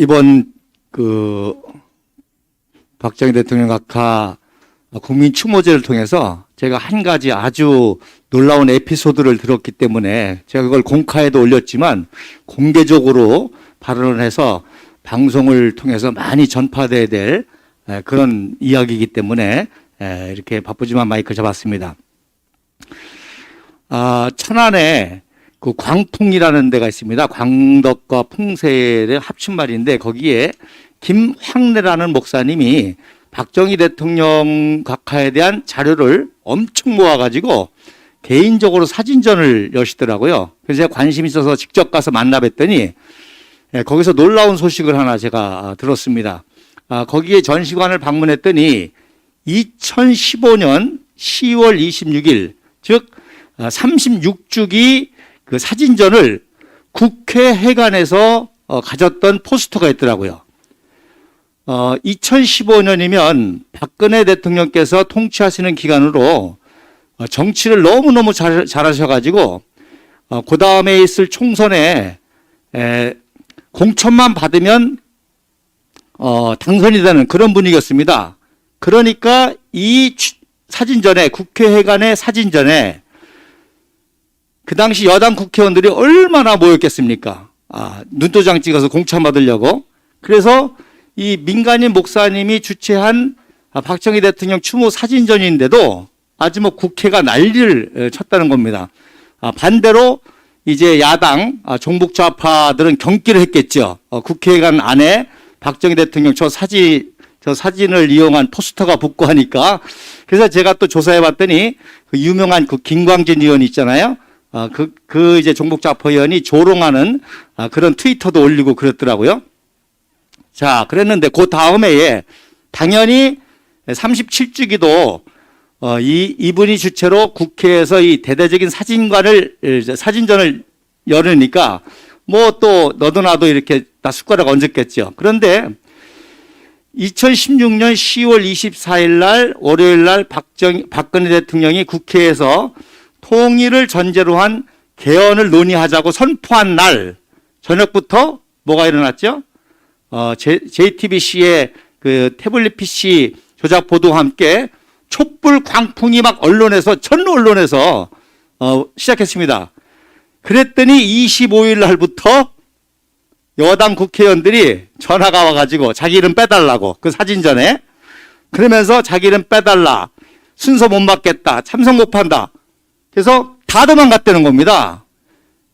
이번 그 박정희 대통령 각하 국민 추모제를 통해서 제가 한 가지 아주 놀라운 에피소드를 들었기 때문에 제가 그걸 공카에도 올렸지만 공개적으로 발언을 해서 방송을 통해서 많이 전파돼야 될 에, 그런 이야기이기 때문에 에, 이렇게 바쁘지만 마이크 잡았습니다. 아, 천안에 그 광풍이라는 데가 있습니다. 광덕과 풍세의 합친 말인데 거기에 김황래라는 목사님이 박정희 대통령 각하에 대한 자료를 엄청 모아가지고 개인적으로 사진전을 여시더라고요. 그래서 제가 관심 있어서 직접 가서 만나뵀더니 예, 거기서 놀라운 소식을 하나 제가 들었습니다. 아, 거기에 전시관을 방문했더니 2015년 10월 26일, 즉 36주기 그 사진전을 국회 회관에서 어, 가졌던 포스터가 있더라고요. 어, 2015년이면 박근혜 대통령께서 통치하시는 기간으로 어, 정치를 너무너무 잘, 잘하셔가지고 어, 그 다음에 있을 총선에 에, 공천만 받으면 어, 당선이 되는 그런 분위기였습니다. 그러니까 이 취- 사진전에 국회 회관의 사진전에 그 당시 여당 국회의원들이 얼마나 모였겠습니까? 아, 눈도장 찍어서 공천 받으려고. 그래서 이 민간인 목사님이 주최한 아, 박정희 대통령 추모 사진전인데도 아주 뭐 국회가 난리를 에, 쳤다는 겁니다. 아, 반대로 이제 야당 아, 종북 좌파들은 경기를 했겠죠. 어, 국회의관 안에 박정희 대통령 저 사진 저 사진을 이용한 포스터가 붙고 하니까 그래서 제가 또 조사해 봤더니 그 유명한 그 김광진 의원 있잖아요. 아, 그, 그 이제 종북 좌파 의원이 조롱하는 아, 그런 트위터도 올리고 그랬더라고요. 자, 그랬는데 그 다음 해에 당연히 37주기도 어, 이, 이분이 주체로 국회에서 이 대대적인 사진관을, 에, 사진전을 열으니까 뭐 또 너도 나도 이렇게 다 숟가락 얹었겠죠. 그런데 2016년 10월 24일 날 월요일 날 박정, 박근혜 대통령이 국회에서 통일을 전제로 한 개헌을 논의하자고 선포한 날 저녁부터 뭐가 일어났죠? 어, JTBC의 그 태블릿 PC 조작 보도와 함께 촛불 광풍이 막 언론에서 전 언론에서 어, 시작했습니다. 그랬더니 25일 날부터 여당 국회의원들이 전화가 와가지고 자기 이름 빼달라고 그 사진 전에 그러면서 자기 이름 빼달라 순서 못 받겠다 참석 못한다 그래서 다 도망갔다는 겁니다.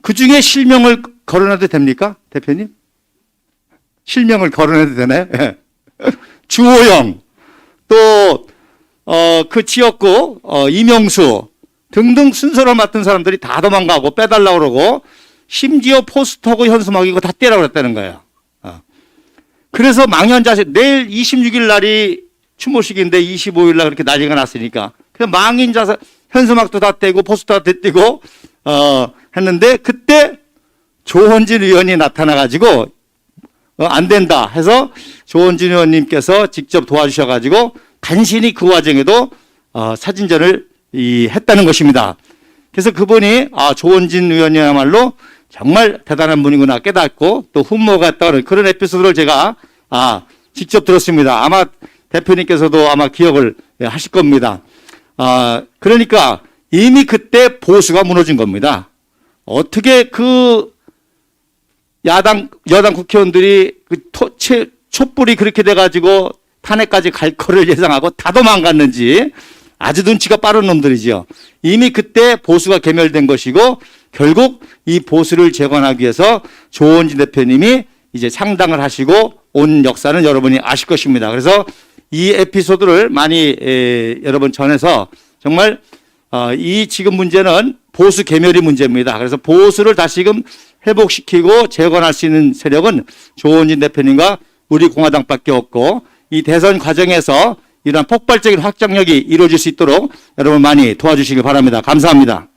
그 중에 실명을 거론해도 됩니까 대표님? 실명을 거론해도 되나요? 예. 주호영 또 어, 그 지역구 어, 이명수 등등 순서를 맡은 사람들이 다 도망가고 빼달라고 그러고 심지어 포스터고 현수막이고 다 떼라고 그랬다는 거예요. 어. 그래서 망연자세 내일 26일 날이 추모식인데 25일 날 그렇게 난리가 났으니까 그냥 망인자세 현수막도 다 떼고 포스터 다 떼고 어 했는데 그때 조원진 의원이 나타나 가지고 어, 안 된다 해서 조원진 의원님께서 직접 도와주셔 가지고 간신히 그 과정에도 어, 사진전을 이, 했다는 것입니다. 그래서 그분이 아 조원진 의원이야말로 정말 대단한 분이구나 깨닫고 또 흠모가 있다는 그런 에피소드를 제가 아 직접 들었습니다. 아마 대표님께서도 아마 기억을 예, 하실 겁니다. 아 그러니까 이미 그때 보수가 무너진 겁니다. 어떻게 그 야당 여당 국회의원들이 그 토, 채, 촛불이 그렇게 돼가지고 탄핵까지 갈 거를 예상하고 다 도망갔는지 아주 눈치가 빠른 놈들이지요. 이미 그때 보수가 개멸된 것이고 결국 이 보수를 재건하기 위해서 조원진 대표님이 이제 창당을 하시고 온 역사는 여러분이 아실 것입니다. 그래서 이 에피소드를 많이 에, 여러분 전해서 정말 어, 이 지금 문제는 보수 개멸이 문제입니다. 그래서 보수를 다시금 회복시키고 재건할 수 있는 세력은 조원진 대표님과 우리 공화당밖에 없고 이 대선 과정에서 이러한 폭발적인 확장력이 이루어질 수 있도록 여러분 많이 도와주시기 바랍니다. 감사합니다.